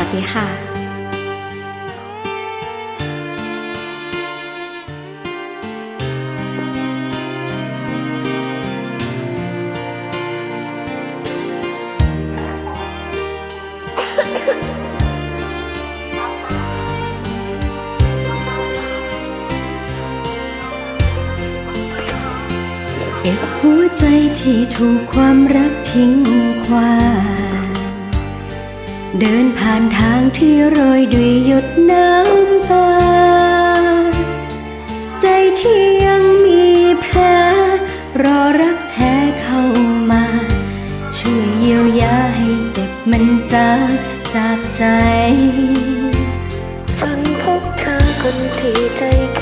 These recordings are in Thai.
วัสดีค่ะเก็บหัวใจที่ถูกความรักทิ้งควาง เดินผ่านทางที่โรยด้วยหยดน้ำตา ใจที่ยังมีแผลรอรักแท้เข้ามา ช่วยเยียวยาให้เจ็บมันจางจากใจจนพบเธอคนที่ใจเค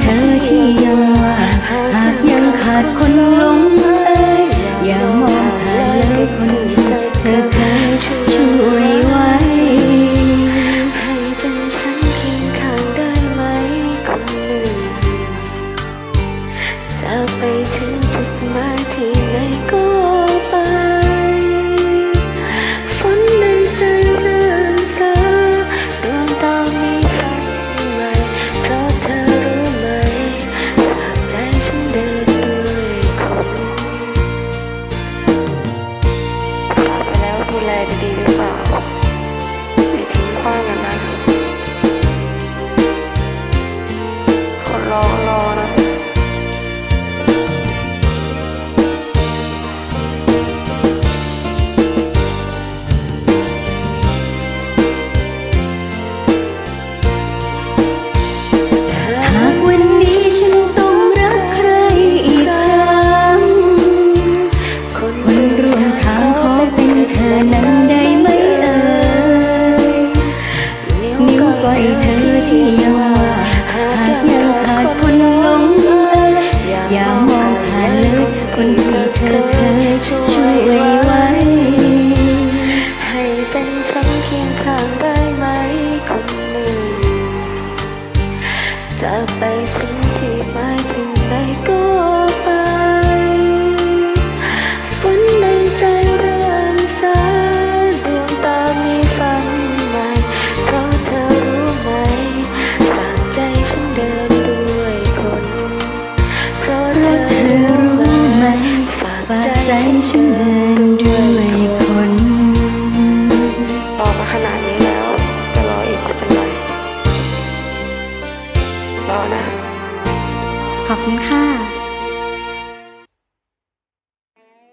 เธอที่ยังว่า หากยังขาดคนหลง อรอนะหากวันนี้ฉันต้องรักใครอีกครั้ง คนคนร่วมทางขอเป็นเธอนั้นได้ไหมเอ่ยนิ้วก้อยเธอที่ คนที่เธอเคยช่วยไว้ ให้เป็นฉันเคียงข้างได้ไหมคนหนึ่งจะไป ฉันเดินด้วยคนรอมาขนาดนี้แล้ว จะรออีกจะเป็นไรรอนะ ขอบคุณค่ะ